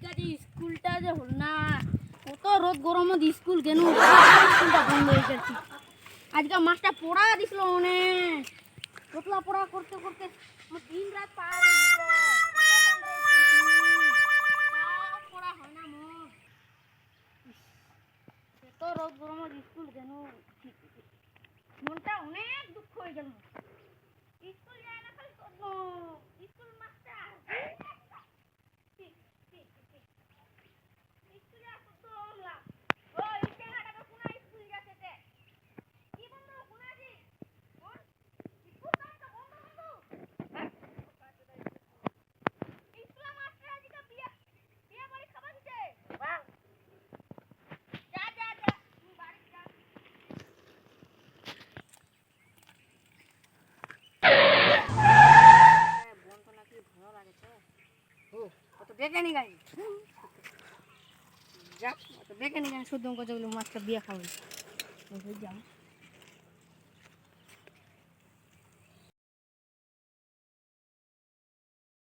স্কুলটা যে হল না কত রোদ গরমত স্কুল কেন বন্ধ আজকে মাস্টার পড়া দিছিল অনেক পড়া করতে করতে দিন রাত পার। পড়া হয় না মোর এত রোদ গরমত স্কুল কেন মনটা অনেক দুঃখ হয়ে গেল স্কুল যায় না খালি স্বপ্ন স্কুল মাস্টার ঠিক, ঠিক, ঠিক। স্কুল যাওয়ার কত লাভ। ও, এই টেঙাটাকে কোনা স্কুল যাচ্ছে তে? কি বন্ধু, কোনা আছি? কোন? স্কুল তো একটা বন্ধ বন্ধু। হ্যাঁ? স্কুলের মাস্টার আজকে বিয়ে- বিয়ে বাড়ি খাবার দিছে। যা, যা, যা। তুই বাড়ি যা। বনটা নাকি ভালো লাগেছে ও অত বেগে নি গাই। যাক, অত বেগে নি গাই, শুদ্ধ গজগুলো মাছটা বিয়ে খাওয়াই যাও